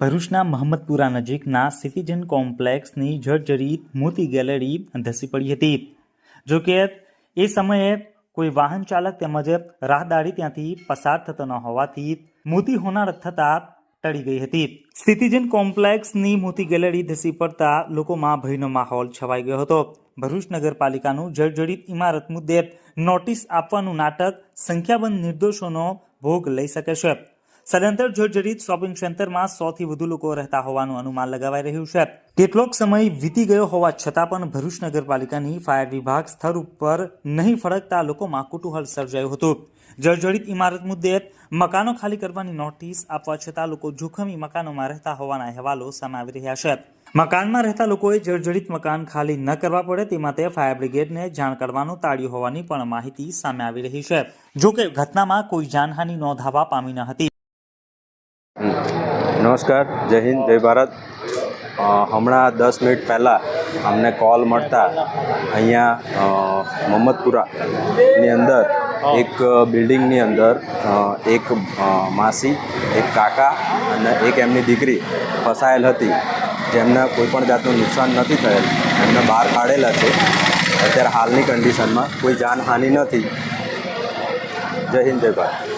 ભરૂચના મહમ્મદપુરા નજીકના સિટીઝન કોમ્પ્લેક્સની જર્જરિત મોતી ગેલેરી ધસી પડી હતી. જોકે એ સમયે કોઈ વાહન ચાલક તેમજ રાહદારી ત્યાંથી પસાર થતો ન હોવાથી મોતી હોનાર થતાં ટળી ગઈ હતી. સિટીઝન કોમ્પ્લેક્સની મોતી ગેલેરી ધસી પડતા લોકોમાં ભયનો માહોલ છવાઈ ગયો હતો. ભરૂચ નગરપાલિકાનું જર્જરિત ઇમારત મુદ્દે નોટિસ આપવાનું નાટક સંખ્યાબંધ નિર્દોષોનો ભોગ લઈ શકે છે. સદંતર જર્જરિત શોપિંગ સેન્ટરમાં સોથી વધુ લોકો રહેતા હોવાનું અનુમાન લગાવાઈ રહ્યું છે. કેટલોક સમય વીતી ગયો હોવા છતાં પણ ભરૂચ નગરપાલિકાની ફાયર વિભાગ સ્થળ ઉપર નહીં ફરકતા લોકોમાં કુતૂહલ સર્જાયું હતું. જર્જરિત ઇમારત મુદ્દે મકાનો ખાલી કરવાની નોટિસ આપવા છતાં લોકો જોખમી મકાનોમાં રહેતા હોવાના અહેવાલો સામે આવી રહ્યા છે. મકાનમાં રહેતા લોકોએ જર્જરિત મકાન ખાલી ન કરવા પડે તે માટે ફાયર બ્રિગેડને જાણ કરવાનું ટાળ્યું હોવાની પણ માહિતી સામે આવી રહી છે. જોકે ઘટનામાં કોઈ જાનહાનિ નોંધાવા પામી ન હતી. નમસ્કાર જય હિન્દ જય ભારત. હમણાં દસ મિનિટ પહેલાં અમને કોલ મળતા અહીંયા અ, મોહમ્મદપુરાની અંદર એક બિલ્ડિંગની અંદર એક માસી એક કાકા અને એક એમની દીકરી ફસાયેલ હતી. જેમને કોઈપણ જાતનું નુકસાન નથી થયેલ. એમને બહાર કાઢેલા છે. અત્યારે હાલની કન્ડિશનમાં કોઈ જાનહાનિ નથી. જય હિન્દ જય ભારત.